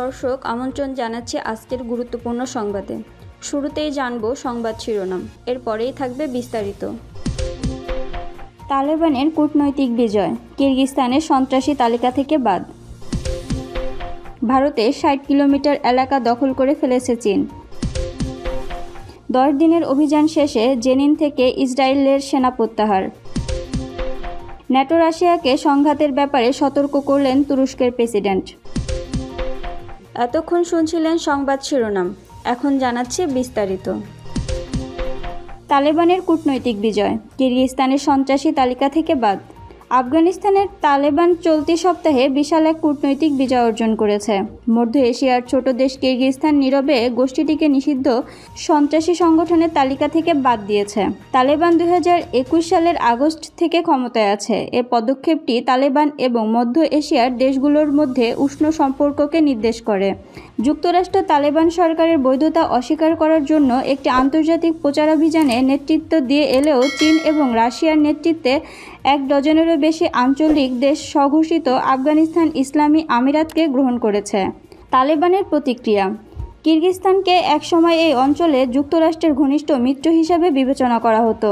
দর্শক আমন্ত্রণ জানাচ্ছি আজকের গুরুত্বপূর্ণ সংবাদে। শুরুতেই জানব সংবাদ শিরোনাম, এরপরেই থাকবে বিস্তারিত। তালেবানের কূটনৈতিক বিজয় কিরগিস্তানের সন্ত্রাসী তালিকা থেকে বাদ। ভারতে ষাট কিলোমিটার এলাকা দখল করে ফেলেছে চীন। দশ দিনের অভিযান শেষে জেনিন থেকে ইসরায়েলের সেনা প্রত্যাহার। ন্যাটো রাশিয়াকে সংঘাতের ব্যাপারে সতর্ক করলেন তুরস্কের প্রেসিডেন্ট। এতক্ষণ শুনছিলেন সংবাদ শিরোনাম। এখন জানাচ্ছে বিস্তারিত। তালেবানের কূটনৈতিক বিজয় কিরগিস্তানের সন্ত্রাসী তালিকা থেকে বাদ। আফগানিস্তানের তালেবান চলতি সপ্তাহে বিশাল এক কূটনৈতিক বিজয় অর্জন করেছে। মধ্য এশিয়ার ছোট দেশ কিরগিস্তান নীরবে গোষ্ঠীটিকে নিষিদ্ধ সন্ত্রাসী সংগঠনের তালিকা থেকে বাদ দিয়েছে। তালেবান দু হাজার একুশ সালের আগস্ট থেকে ক্ষমতায় আছে। এ পদক্ষেপটি তালেবান এবং মধ্য এশিয়ার দেশগুলোর মধ্যে উষ্ণ সম্পর্ককে নির্দেশ করে। যুক্তরাষ্ট্র তালেবান সরকারের বৈধতা অস্বীকার করার জন্য একটি আন্তর্জাতিক প্রচারাভিযানে নেতৃত্ব দিয়ে এলেও চীন এবং রাশিয়ার নেতৃত্বে এক ডজনেরও বেশি আঞ্চলিক দেশ স্বঘোষিত আফগানিস্তান ইসলামী আমিরাতকে গ্রহণ করেছে। তালেবানের প্রতিক্রিয়া। কিরগিস্তানকে একসময় এই অঞ্চলে যুক্তরাষ্ট্রের ঘনিষ্ঠ মিত্র হিসাবে বিবেচনা করা হতো।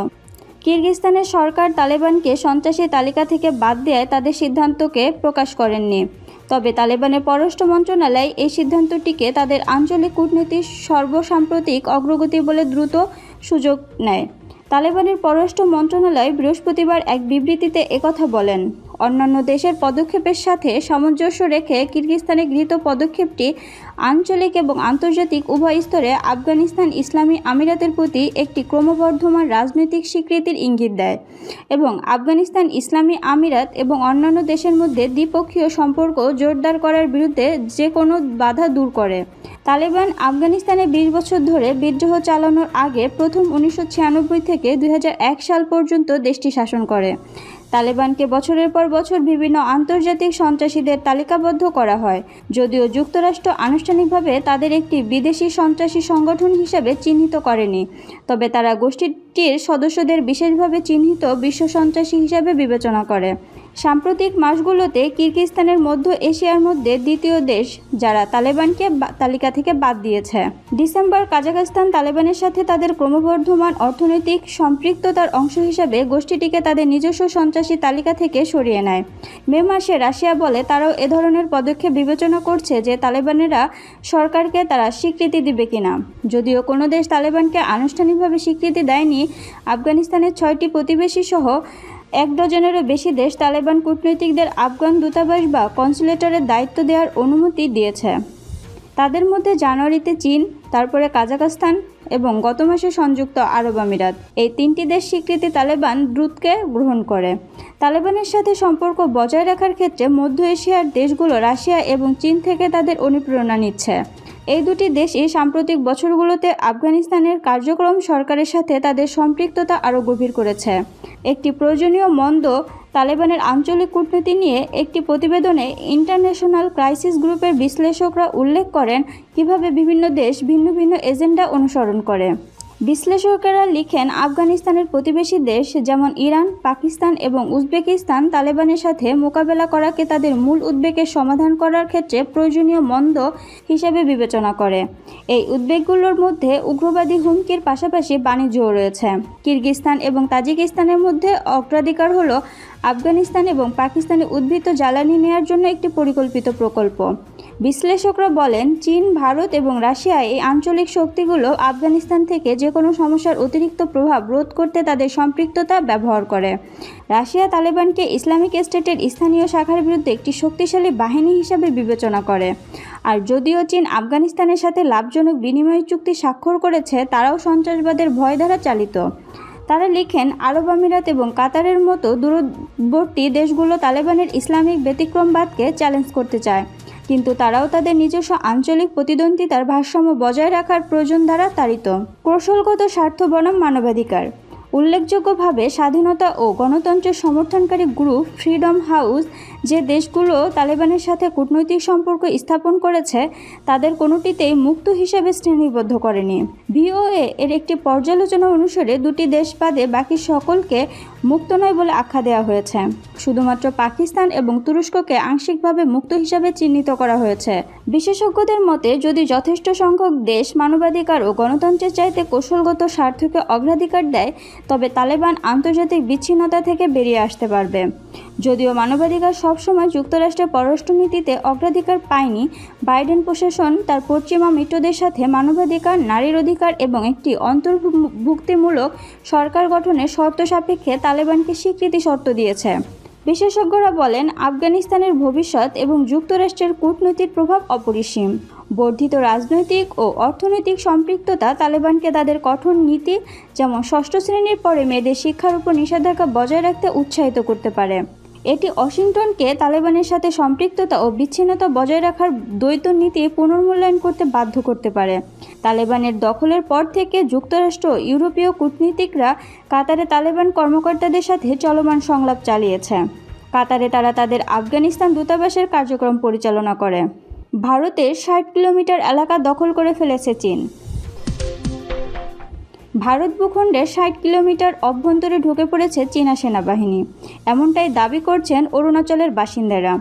কিরগিস্তানের সরকার তালেবানকে সন্ত্রাসী তালিকা থেকে বাদ দেয় তাদের সিদ্ধান্তকে প্রকাশ করেননি। তবে তালেবানের পররাষ্ট্র মন্ত্রণালয় এই সিদ্ধান্তটিকে তাদের আঞ্চলিক কূটনীতির সর্বসাম্প্রতিক অগ্রগতি বলে দ্রুত সুযোগ নেয়। তালেবানের পররাষ্ট্র মন্ত্রণালয় বৃহস্পতিবার এক বিবৃতিতে একথা বলেন। অন্যান্য দেশের পদক্ষেপের সাথে সামঞ্জস্য রেখে কিরগিস্তানে গৃহীত পদক্ষেপটি আঞ্চলিক এবং আন্তর্জাতিক উভয় স্তরে আফগানিস্তান ইসলামী আমিরাতের প্রতি একটি ক্রমবর্ধমান রাজনৈতিক স্বীকৃতির ইঙ্গিত দেয় এবং আফগানিস্তান ইসলামী আমিরাত এবং অন্যান্য দেশের মধ্যে দ্বিপক্ষীয় সম্পর্ক জোরদার করার বিরুদ্ধে যে কোনো বাধা দূর করে। তালেবান আফগানিস্তানে বিশ বছর ধরে বিদ্রোহ চালানোর আগে প্রথম উনিশশো ছিয়ানব্বই থেকে দুই হাজার এক সাল পর্যন্ত দেশটি শাসন করে। তালেবানকে বছরের পর বছর বিভিন্ন আন্তর্জাতিক সন্ত্রাসীদের তালিকাবদ্ধ করা হয়। যদিও যুক্তরাষ্ট্র আনুষ্ঠানিকভাবে তাদের একটি বিদেশি সন্ত্রাসী সংগঠন হিসাবে চিহ্নিত করেনি, তবে তারা গোষ্ঠীটির সদস্যদের বিশেষভাবে চিহ্নিত বিশ্ব সন্ত্রাসী হিসাবে বিবেচনা করে। সাম্প্রতিক মাসগুলোতে কিরগিস্তানের মধ্য এশিয়ার মধ্যে দ্বিতীয় দেশ, যারা তালেবানকে তালিকা থেকে বাদ দিয়েছে। ডিসেম্বর কাজাখস্তান তালেবানের সাথে তাদের ক্রমবর্ধমান অর্থনৈতিক সম্পৃক্ততার অংশ হিসাবে গোষ্ঠীটিকে তাদের নিজস্ব সন্ত্রাসী তালিকা থেকে সরিয়ে নেয়। মে মাসে রাশিয়া বলে তারাও এ ধরনের পদক্ষেপ বিবেচনা করছে যে তালেবানেরা সরকারকে তারা স্বীকৃতি দিবে কিনা। যদিও কোনো দেশ তালেবানকে আনুষ্ঠানিকভাবে স্বীকৃতি দেয়নি, আফগানিস্তানের ছয়টি প্রতিবেশী সহ এক ডজনেরও বেশি দেশ তালেবান কূটনীতিকদের আফগান দূতাবাস বা কনসুলেটরের দায়িত্ব দেওয়ার অনুমতি দিয়েছে। তাদের মধ্যে জানুয়ারিতে চীন, তারপরে কাজাখস্তান এবং গত মাসে সংযুক্ত আরব আমিরাত। এই তিনটি দেশ স্বীকৃতি তালেবান দ্রুতকে গ্রহণ করে। তালেবানের সাথে সম্পর্ক বজায় রাখার ক্ষেত্রে মধ্য এশিয়ার দেশগুলো রাশিয়া এবং চীন থেকে তাদের অনুপ্রেরণা নিচ্ছে। এই দুটি দেশই সাম্প্রতিক বছরগুলোতে আফগানিস্তানের কার্যক্রম সরকারের সাথে তাদের সম্পৃক্ততা আরও গভীর করেছে। একটি প্রয়োজনীয় মন্দ তালেবানের আঞ্চলিক কূটনীতি নিয়ে একটি প্রতিবেদনে ইন্টারন্যাশনাল ক্রাইসিস গ্রুপের বিশ্লেষকরা উল্লেখ করেন কীভাবে বিভিন্ন দেশ ভিন্ন ভিন্ন এজেন্ডা অনুসরণ করে। বিশ্লেষকেরা লিখেন, আফগানিস্তানের প্রতিবেশী দেশ যেমন ইরান, পাকিস্তান এবং উজবেকিস্তান তালেবানের সাথে মোকাবেলা করাকে তাদের মূল উদ্বেগের সমাধান করার ক্ষেত্রে প্রয়োজনীয় মন্দ হিসেবে বিবেচনা করে। এই উদ্বেগগুলোর মধ্যে উগ্রবাদী হুমকির পাশাপাশি বাণিজ্যও রয়েছে। কিরগিস্তান এবং তাজিকিস্তানের মধ্যে অগ্রাধিকার হলো আফগানিস্তান এবং পাকিস্তানে উদ্ভিদ জ্বালানি নেয়ার জন্য একটি পরিকল্পিত প্রকল্প। বিশ্লেষকরা বলেন, চীন, ভারত এবং রাশিয়া এই আঞ্চলিক শক্তিগুলো আফগানিস্তান থেকে যে কোনো সমস্যার অতিরিক্ত প্রভাব রোধ করতে তাদের সম্পৃক্ততা ব্যবহার করে। রাশিয়া তালেবানকে ইসলামিক স্টেটের স্থানীয় শাখার বিরুদ্ধে একটি শক্তিশালী বাহিনী হিসাবে বিবেচনা করে। আর যদিও চীন আফগানিস্তানের সাথে লাভজনক বিনিময় চুক্তি স্বাক্ষর করেছে, তারাও সন্ত্রাসবাদের ভয় দ্বারা চালিত। তারা লিখেন, আরব আমিরাত এবং কাতারের মতো দূরবর্তী দেশগুলো তালেবানের ইসলামিক ব্যতিক্রমবাদকে চ্যালেঞ্জ করতে চায়। কিন্তু তারাও তাদের নিজস্ব আঞ্চলিক প্রতিদ্বন্দ্বিতার ভারসাম্য বজায় রাখার প্রয়োজন দ্বারা তাড়িত। কৌশলগত স্বার্থ বনাম মানবাধিকার। উল্লেখযোগ্যভাবে স্বাধীনতা ও গণতন্ত্রের সমর্থনকারী গ্রুপ ফ্রিডম হাউস যে দেশগুলো তালেবানের সাথে কূটনৈতিক সম্পর্ক স্থাপন করেছে, তাদের কোনোটিতেই মুক্ত হিসেবে শ্রেণীবদ্ধ করেনি। ভিওএ এর একটি পর্যালোচনা অনুসারে দুটি দেশ বাদে বাকি সকলকে মুক্ত নয় বলে আখ্যা দেওয়া হয়েছে। শুধুমাত্র পাকিস্তান এবং তুরস্ককে আংশিকভাবে মুক্ত হিসাবে চিহ্নিত করা হয়েছে। বিশেষজ্ঞদের মতে, যদি যথেষ্ট সংখ্যক দেশ মানবাধিকার ও গণতন্ত্রের চাইতে কৌশলগত স্বার্থকে অগ্রাধিকার দেয়, তবে তালেবান আন্তর্জাতিক বিচ্ছিন্নতা থেকে বেরিয়ে আসতে পারবে। যদিও মানবাধিকার সবসময় যুক্তরাষ্ট্রের পররাষ্ট্রনীতিতে অগ্রাধিকার পায়নি বাইডেন প্রশাসন। তার পশ্চিমা মিত্রদের সাথে মানবাধিকার, নারীর অধিকার এবং একটি অন্তর্ভুক্তিমূলক সরকার গঠনের শর্ত সাপেক্ষে তালেবানকে স্বীকৃতি শর্ত দিয়েছে। বিশেষজ্ঞরা বলেন, আফগানিস্তানের ভবিষ্যৎ এবং যুক্তরাষ্ট্রের কূটনৈতিক প্রভাব অপরিসীম। বর্ধিত রাজনৈতিক ও অর্থনৈতিক সম্পৃক্ততা তালেবানকে তাদের কঠোর নীতি, যেমন ষষ্ঠ শ্রেণির পরে মেয়েদের শিক্ষার উপর নিষেধাজ্ঞা বজায় রাখতে উৎসাহিত করতে পারে। এটি ওয়াশিংটনকে তালেবানের সাথে সম্পৃক্ততা ও বিচ্ছিন্নতা বজায় রাখার দ্বৈত নীতি পুনর্মূল্যায়ন করতে বাধ্য করতে পারে। তালেবানের দখলের পর থেকে যুক্তরাষ্ট্র ইউরোপীয় কূটনীতিকরা কাতারে তালেবান কর্মকর্তাদের সাথে চলমান সংলাপ চালিয়েছে। কাতারে তারা তাদের আফগানিস্তান দূতাবাসের কার্যক্রম পরিচালনা করে। ভারতের ষাট কিলোমিটার এলাকা দখল করে ফেলেছে চীন। ভারত ভূখণ্ডে ষাট কিলোমিটার অভ্যন্তরে ঢুকে পড়েছে চীনা সেনাবাহিনী। এমনটাই দাবি করছেন অরুণাচলের বাসিন্দারা।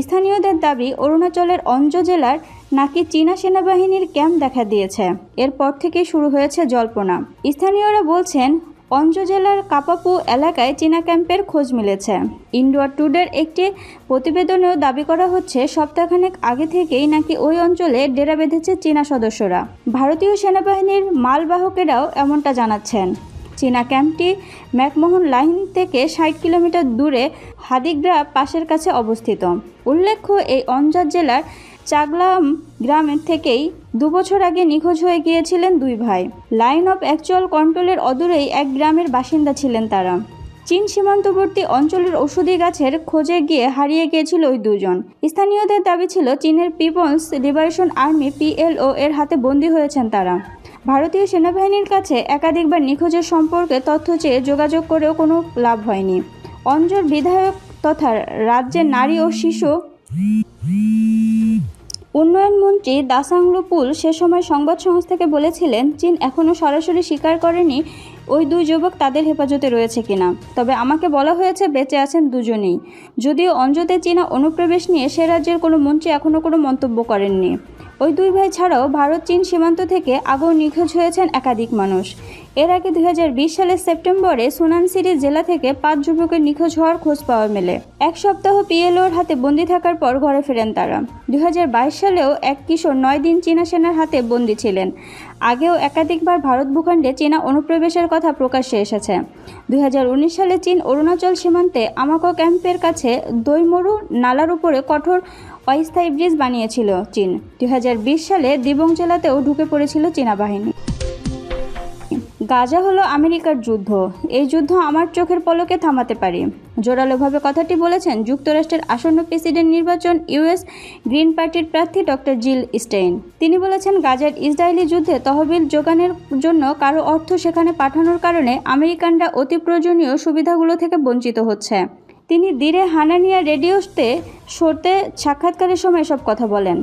স্থানীয়দের দাবি, অরুণাচলের অঞ্জ জেলার নাকি চীনা সেনাবাহিনীর ক্যাম্প দেখা দিয়েছে। এরপর থেকে শুরু হয়েছে জল্পনা। স্থানীয়রা বলছেন অঞ্জ জেলার কাপাপু এলাকায় চীনা ক্যাম্পের খোঁজ মিলেছে। ইন্ডোয়ার টুডের একটি প্রতিবেদনেও দাবি করা হচ্ছে, সপ্তাহখানেক আগে থেকেই নাকি ওই অঞ্চলে ডেরা বেঁধেছে চীনা সদস্যরা। ভারতীয় সেনাবাহিনীর মালবাহকেরাও এমনটা জানাচ্ছেন। চীনা ক্যাম্পটি ম্যাকমোহন লাইন থেকে ষাট কিলোমিটার দূরে হাদিগ্রা পাশের কাছে অবস্থিত। উল্লেখ্য, এই অঞ্জার জেলার চাগলাম গ্রামের থেকেই দুবছর আগে নিখোঁজ হয়ে গিয়েছিলেন দুই ভাই। লাইন অফ অ্যাকচুয়াল কন্ট্রোলের অদূরেই এক গ্রামের বাসিন্দা ছিলেন তারা। চীন সীমান্তবর্তী অঞ্চলের ঔষধি গাছের খোঁজে গিয়ে হারিয়ে গিয়েছিল ওই দুজন। স্থানীয়দের দাবি ছিল, চীনের পিপলস লিবারেশন আর্মি পিএলও এর হাতে বন্দী হয়েছেন তারা। ভারতীয় সেনাবাহিনীর কাছে একাধিকবার নিখোঁজের সম্পর্কে তথ্য চেয়ে যোগাযোগ করেও কোনো লাভ হয়নি। অঞ্জর বিধায়ক তথা রাজ্যের নারী ও শিশু উন্নয়ন মন্ত্রী দাসাংলু পুল সে সময় সংবাদ সংস্থাকে বলেছিলেন, চীন এখনও সরাসরি স্বীকার করেনি ওই দুই যুবক তাদের হেফাজতে রয়েছে কিনা। তবে আমাকে বলা হয়েছে বেঁচে আছেন দুজনেই। যদিও অঞ্জতে চীনা অনুপ্রবেশ নিয়ে সে রাজ্যের কোনো মন্ত্রী এখনও কোনো মন্তব্য করেননি। ওই দুই ভাই ছাড়াও ভারত, চীন সীমান্ত থেকে আগেও নিখোঁজ হয়েছেন একাধিক মানুষ। এর আগে দুই হাজার বিশ সালের সেপ্টেম্বরে সুনানসিরি জেলা থেকে পাঁচ যুবকের নিখোঁজ হওয়ার খোঁজ পাওয়া মেলে। এক সপ্তাহ পিএলওর হাতে বন্দি থাকার পর ঘরে ফেরেন তারা। দুই হাজার বাইশ সালেও এক কিশোর নয় দিন চীনা সেনার হাতে বন্দি ছিলেন। আগেও একাধিকবার ভারত ভূখণ্ডে চীনা অনুপ্রবেশের কথা প্রকাশ্যে এসেছে। দুই হাজার উনিশ সালে চীন অরুণাচল সীমান্তে আমাকো ক্যাম্পের কাছে দৈমরু নালার উপরে কঠোর অস্থায়ী ব্রিজ বানিয়েছিল চীন। দুই হাজার বিশ সালে দিবং জেলাতেও ঢুকে পড়েছিল চীনা বাহিনী গাজা হলো আমেরিকার যুদ্ধ। এই যুদ্ধ আমার চোখের পলকে থামাতে পারি। জোরালোভাবে কথাটি বলেছেন যুক্তরাষ্ট্রের আসন্ন প্রেসিডেন্ট নির্বাচন ইউএস গ্রিন পার্টির প্রার্থী ডক্টর জিল স্টেইন। তিনি বলেছেন, গাজার ইসরায়েলি যুদ্ধে তহবিল যোগানের জন্য কারও অর্থ সেখানে পাঠানোর কারণে আমেরিকানরা অতি প্রয়োজনীয় সুবিধাগুলো থেকে বঞ্চিত হচ্ছে। তিনি দিরে হানানিয়া রেডিওতে শোতে সাক্ষাৎকারের সময় সব কথা বলেন।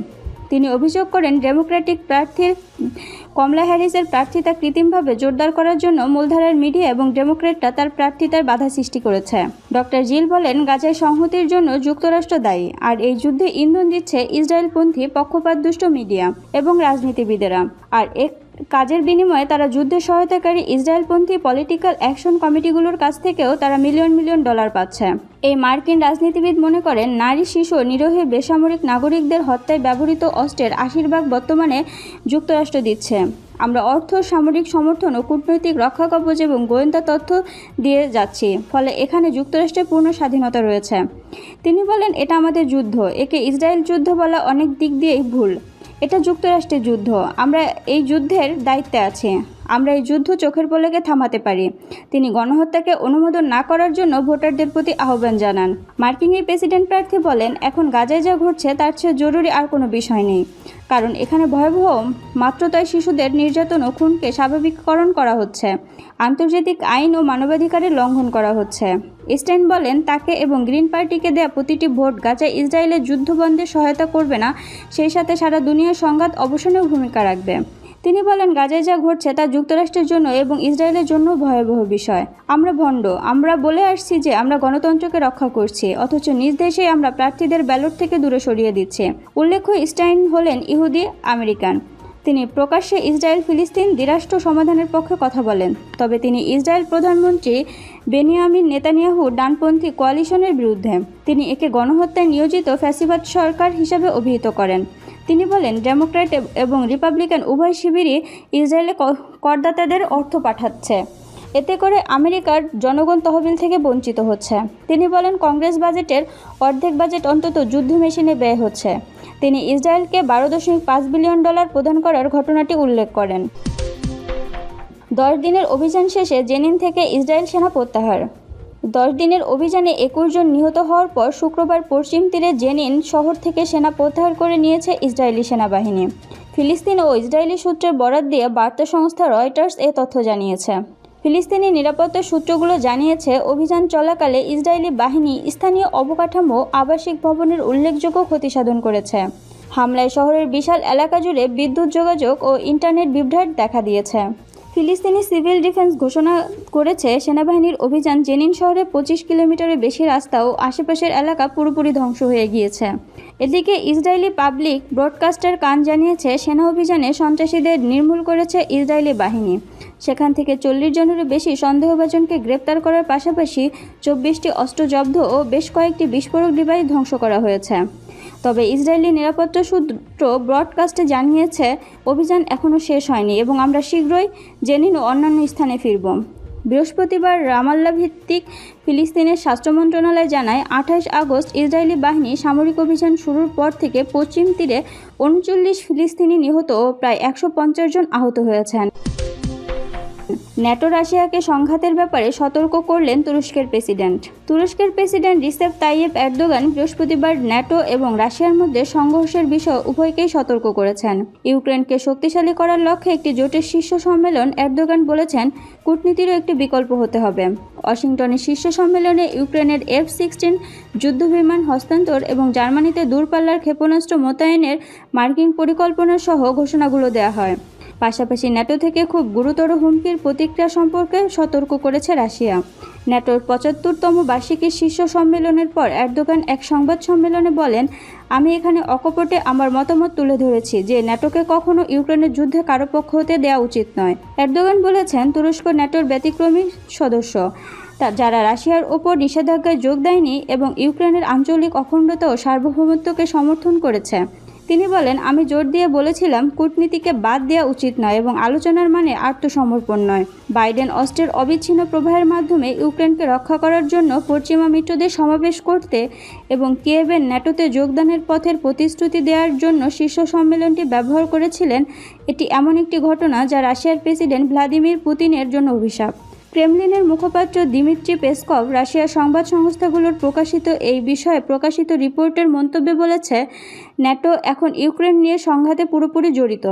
তিনি অভিযোগ করেন ডেমোক্রেটিক প্রার্থীর কমলা হ্যারিসের প্রার্থিতা কৃত্রিমভাবে জোরদার করার জন্য মূলধারার মিডিয়া এবং ডেমোক্রেটরা তার প্রার্থিতার বাধা সৃষ্টি করেছে। ডক্টর জিল বলেন, গাজায় সংহতির জন্য যুক্তরাষ্ট্র দায়ী, আর এই যুদ্ধে ইন্ধন দিচ্ছে ইসরায়েলপন্থী পক্ষপাতদুষ্ট মিডিয়া এবং রাজনীতিবিদেরা। আর এক কাজের বিনিময়ে তারা যুদ্ধে সহায়তাকারী ইসরায়েলপন্থী পলিটিক্যাল অ্যাকশন কমিটিগুলোর কাছ থেকেও তারা মিলিয়ন মিলিয়ন ডলার পাচ্ছে। এই মার্কিন রাজনীতিবিদ মনে করেন, নারী, শিশু, নিরীহ, বেসামরিক নাগরিকদের হত্যায় ব্যবহৃত অস্ত্রের আশীর্বাদ বর্তমানে যুক্তরাষ্ট্র দিচ্ছে। আমরা অর্থ, সামরিক সমর্থন ও কূটনৈতিক রক্ষা কবচ এবং গোয়েন্দা তথ্য দিয়ে যাচ্ছি, ফলে এখানে যুক্তরাষ্ট্রের পূর্ণ স্বাধীনতা রয়েছে। তিনি বলেন, এটা আমাদের যুদ্ধ। একে ইসরায়েল যুদ্ধ বলা অনেক দিক দিয়েই ভুল। এটা যুক্তরাষ্ট্রের যুদ্ধ। আমরা এই যুদ্ধের দায়িত্বে আছি। আমরা এই যুদ্ধ চোখের পলকে থামাতে পারি। তিনি গণহত্যাকে অনুমোদন না করার জন্য ভোটারদের প্রতি আহ্বান জানান। মার্কিন এই প্রেসিডেন্ট প্রার্থী বলেন, এখন গাজায় যা ঘটছে তার চেয়ে জরুরি আর কোনো বিষয় নেই। কারণ এখানে ভয়াবহ মাত্রতায় শিশুদের নির্যাতন ও খুনকে স্বাভাবিককরণ করা হচ্ছে। আন্তর্জাতিক আইন ও মানবাধিকারের লঙ্ঘন করা হচ্ছে। স্টেন বলেন, তাকে এবং গ্রিন পার্টিকে দেয়া প্রতিটি ভোট গাজায় ইসরায়েলের যুদ্ধবন্ধে সহায়তা করবে না। সেই সাথে সারা দুনিয়ার সংঘাত অবসানেও ভূমিকা রাখবে। তিনি বলেন, গাজায় যা ঘটছে তা যুক্তরাষ্ট্রের জন্য এবং ইসরায়েলের জন্য ভয়াবহ বিষয়। আমরা ভণ্ড। আমরা বলে আসছি যে আমরা গণতন্ত্রকে রক্ষা করছি, অথচ নিজ দেশেই আমরা প্রার্থীদের ব্যালট থেকে দূরে সরিয়ে দিচ্ছে। উল্লেখ্য, স্টাইন হলেন ইহুদি আমেরিকান। তিনি প্রকাশ্যে ইসরায়েল ফিলিস্তিন দ্বিরাষ্ট্র সমাধানের পক্ষে কথা বলেন। তবে তিনি ইসরায়েল প্রধানমন্ত্রী বেনিয়ামিন নেতানিয়াহু ডানপন্থী কোয়ালিশনের বিরুদ্ধে। তিনি একে গণহত্যায় নিয়োজিত ফ্যাসিবাদ সরকার হিসাবে অভিহিত করেন। তিনি বলেন, ডেমোক্র্যাট এবং রিপাবলিকান উভয় শিবিরই ইসরায়েলে করদাতাদের অর্থ পাঠাচ্ছে। এতে করে আমেরিকার জনগণ তহবিল থেকে বঞ্চিত হচ্ছে। তিনি বলেন, কংগ্রেস বাজেটের অর্ধেক বাজেট অন্তত যুদ্ধ মেশিনে ব্যয় হচ্ছে। তিনি ইসরায়েলকে বারো দশমিক পাঁচ বিলিয়ন ডলার প্রদান করার ঘটনাটি উল্লেখ করেন। দশ দিনের অভিযান শেষে জেনিন থেকে ইসরায়েল সেনা প্রত্যাহার। দশ দিনের অভিযানে একুশ জন নিহত হওয়ার পর শুক্রবার পশ্চিম তীরে জেনিন শহর থেকে সেনা প্রত্যাহার করে নিয়েছে ইসরায়েলি সেনাবাহিনী। ফিলিস্তিন ও ইসরায়েলি সূত্রের বরাত দিয়ে বার্তা সংস্থা রয়টার্স এ তথ্য জানিয়েছে। ফিলিস্তিনি নিরাপত্তা সূত্রগুলো জানিয়েছে, অভিযান চলাকালে ইসরায়েলি বাহিনী স্থানীয় অবকাঠামো, আবাসিক ভবনের উল্লেখযোগ্য ক্ষতি সাধন করেছে। হামলায় শহরের বিশাল এলাকা জুড়ে বিদ্যুৎ যোগাযোগ ও ইন্টারনেট বিভ্রাট দেখা দিয়েছে। ফিলিস্তিনি সিভিল ডিফেন্স ঘোষণা করেছে, সেনাবাহিনীর অভিযান জেনিন শহরে পঁচিশ কিলোমিটারের বেশি রাস্তা ও আশেপাশের এলাকা পুরোপুরি ধ্বংস হয়ে গিয়েছে। এদিকে ইসরায়েলি পাবলিক ব্রডকাস্টার কান জানিয়েছে, সেনা অভিযানে সন্ত্রাসীদের নির্মূল করেছে ইসরায়েলি বাহিনী। সেখান থেকে চল্লিশ জনেরও বেশি সন্দেহভাজনকে গ্রেপ্তার করার পাশাপাশি চব্বিশটি অস্ত্র জব্দ ও বেশ কয়েকটি বিস্ফোরক ডিভাইস ধ্বংস করা হয়েছে। তবে ইসরায়েলি নিরাপত্তা সূত্র ব্রডকাস্টে জানিয়েছে, অভিযান এখনও শেষ হয়নি এবং আমরা শীঘ্রই জেনিন ও অন্যান্য স্থানে ফিরব। বৃহস্পতিবার রামাল্লা ভিত্তিক ফিলিস্তিনের স্বাস্থ্য মন্ত্রণালয় জানায়, আঠাশ আগস্ট ইসরায়েলি বাহিনী সামরিক অভিযান শুরুর পর থেকে পশ্চিম তীরে উনচল্লিশ ফিলিস্তিনি নিহত ও প্রায় একশো পঞ্চাশ জন আহত হয়েছেন। ন্যাটো রাশিয়াকে সংঘাতের ব্যাপারে সতর্ক করলেন তুরস্কের প্রেসিডেন্ট। তুরস্কের প্রেসিডেন্ট রিসেপ তাইয়েব এরদোগান বৃহস্পতিবার ন্যাটো এবং রাশিয়ার মধ্যে সংঘর্ষের বিষয় উভয়কেই সতর্ক করেছেন। ইউক্রেনকে শক্তিশালী করার লক্ষ্যে একটি জোটের শীর্ষ সম্মেলন এরদোগান বলেছেন, কূটনীতিরও একটি বিকল্প হতে হবে। ওয়াশিংটনের শীর্ষ সম্মেলনে ইউক্রেনের এফ সিক্সটিন যুদ্ধবিমান হস্তান্তর এবং জার্মানিতে দূরপাল্লার ক্ষেপণাস্ত্র মোতায়েনের মার্কিন পরিকল্পনা সহ ঘোষণাগুলো দেওয়া হয়। পাশাপাশি ন্যাটো থেকে খুব গুরুতর হুমকির প্রতিক্রিয়া সম্পর্কে সতর্ক করেছে রাশিয়া। ন্যাটোর পঁচাত্তরতম বার্ষিকী শীর্ষ সম্মেলনের পর এরদোগান এক সংবাদ সম্মেলনে বলেন, আমি এখানে অকপটে আমার মতামত তুলে ধরেছি যে ন্যাটোকে কখনো ইউক্রেনের যুদ্ধে কারও পক্ষ হতে দেওয়া উচিত নয়। এরদোগান বলেছেন, তুরস্ক ন্যাটোর ব্যতিক্রমী সদস্য। তা যারা রাশিয়ার ওপর নিষেধাজ্ঞায় যোগ দেয়নি এবং ইউক্রেনের আঞ্চলিক অখণ্ডতা ও সার্বভৌমত্বকে সমর্থন করেছে তিনি বলেন, আমি জোর দিয়ে বলেছিলাম, কূটনীতিকে বাদ দেওয়া উচিত নয় এবং আলোচনার মানে আত্মসমর্পণ নয়। বাইডেন অস্ত্রের অবিচ্ছিন্ন প্রবাহের মাধ্যমে ইউক্রেনকে রক্ষা করার জন্য পশ্চিমা মিত্রদের সমাবেশ করতে এবং কিয়েভের ন্যাটোতে যোগদানের পথের প্রতিশ্রুতি দেওয়ার জন্য শীর্ষ সম্মেলনটি ব্যবহার করেছিলেন, এটি এমন একটি ঘটনা যা রাশিয়ার প্রেসিডেন্ট ভ্লাদিমির পুতিনের জন্য অভিশাপ। ক্রেমলিনের মুখপাত্র দিমিত্রি পেসকভ রাশিয়ার সংবাদ সংস্থাগুলোর প্রকাশিত এই বিষয়ে প্রকাশিত রিপোর্টের মন্তব্যে বলেছে, ন্যাটো এখন ইউক্রেন নিয়ে সংঘাতে পুরোপুরি জড়িত।